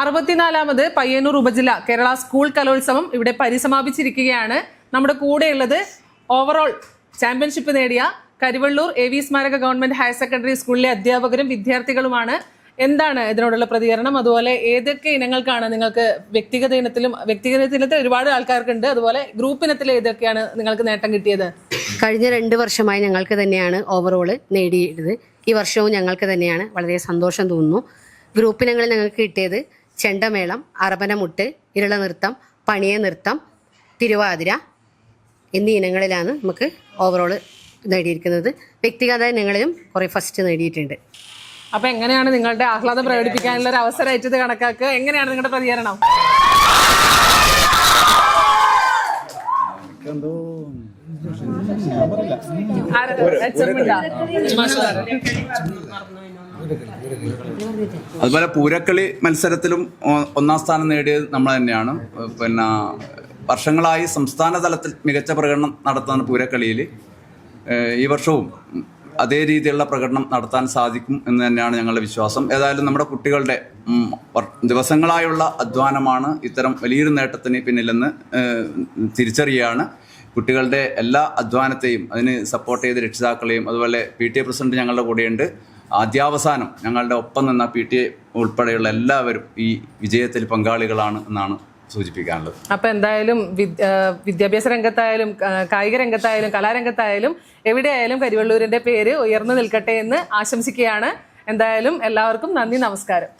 അറുപത്തിനാലാമത് പയ്യന്നൂർ ഉപജില്ല കേരള സ്കൂൾ കലോത്സവം ഇവിടെ പരിസമാപിച്ചിരിക്കുകയാണ്. നമ്മുടെ കൂടെയുള്ളത് ഓവറോൾ ചാമ്പ്യൻഷിപ്പ് നേടിയ കരുവള്ളൂർ എ വി സ്മാരക ഗവൺമെന്റ് ഹയർ സെക്കൻഡറി സ്കൂളിലെ അധ്യാപകരും വിദ്യാർത്ഥികളുമാണ്. എന്താണ് ഇതിനോടുള്ള പ്രതികരണം? അതുപോലെ ഏതൊക്കെ ഇനങ്ങൾക്കാണ് നിങ്ങൾക്ക് വ്യക്തിഗത ഇനത്തിലും വ്യക്തിഗത ഇനത്തിൽ ഒരുപാട് ആൾക്കാർക്കുണ്ട്. അതുപോലെ ഗ്രൂപ്പ് ഇനത്തിൽ ഏതൊക്കെയാണ് നിങ്ങൾക്ക് നേട്ടം കിട്ടിയത്? കഴിഞ്ഞ രണ്ട് വർഷമായി ഞങ്ങൾക്ക് തന്നെയാണ് ഓവറോൾ നേടിയത്. ഈ വർഷവും ഞങ്ങൾക്ക് തന്നെയാണ്. വളരെ സന്തോഷം തോന്നുന്നു. ഗ്രൂപ്പ് ഇനങ്ങളിൽ ഞങ്ങൾക്ക് കിട്ടിയത് ചെണ്ടമേളം അറബനമുട്ട് ഇരളനൃത്തം പണിയ നൃത്തം തിരുവാതിര എന്നീ ഇനങ്ങളിലാണ് നമുക്ക് ഓവറോൾ നേടിയിരിക്കുന്നത്. വ്യക്തിഗത ഇനങ്ങളിലും കുറേ ഫസ്റ്റ് നേടിയിട്ടുണ്ട്. അപ്പൊ എങ്ങനെയാണ് നിങ്ങളുടെ ആഹ്ലാദം പ്രകടിപ്പിക്കാനുള്ള ഒരു അവസരമായിട്ട് ഇത് കണക്കാക്കുക? എങ്ങനെയാണ് നിങ്ങളുടെ പ്രതികരണം? ആരാ? HM ഉണ്ടോ? അതുപോലെ പൂരക്കളി മത്സരത്തിലും ഒന്നാം സ്ഥാനം നേടിയത് നമ്മൾ തന്നെയാണ്. പിന്നെ വർഷങ്ങളായി സംസ്ഥാന തലത്തിൽ മികച്ച പ്രകടനം നടത്താണ് പൂരക്കളിയിൽ ഈ വർഷവും അതേ രീതിയിലുള്ള പ്രകടനം നടത്താൻ സാധിക്കും എന്ന് തന്നെയാണ് ഞങ്ങളുടെ വിശ്വാസം. ഏതായാലും നമ്മുടെ കുട്ടികളുടെ ദിവസങ്ങളായുള്ള അധ്വാനമാണ് ഇത്തരം വലിയൊരു നേട്ടത്തിന് പിന്നിലെന്ന് തിരിച്ചറിയുകയാണ്. കുട്ടികളുടെ എല്ലാ അധ്വാനത്തെയും അതിന് സപ്പോർട്ട് ചെയ്ത രക്ഷിതാക്കളെയും അതുപോലെ പി ടി എ പ്രസിഡന്റ് ഞങ്ങളുടെ കൂടെയുണ്ട്. ആദ്യാവസാനം ഞങ്ങളുടെ ഒപ്പം നിന്ന പി ടി എ ഉൾപ്പെടെയുള്ള എല്ലാവരും ഈ വിജയത്തിൽ പങ്കാളികളാണ് എന്നാണ് സൂചിപ്പിക്കാനുള്ളത്. അപ്പൊ എന്തായാലും വിദ്യാഭ്യാസ രംഗത്തായാലും കായിക രംഗത്തായാലും കലാരംഗത്തായാലും എവിടെയായാലും കരിവള്ളൂരിന്റെ പേര് ഉയർന്നു നിൽക്കട്ടെ എന്ന് ആശംസിക്കുകയാണ്. എന്തായാലും എല്ലാവർക്കും നന്ദി നമസ്കാരം.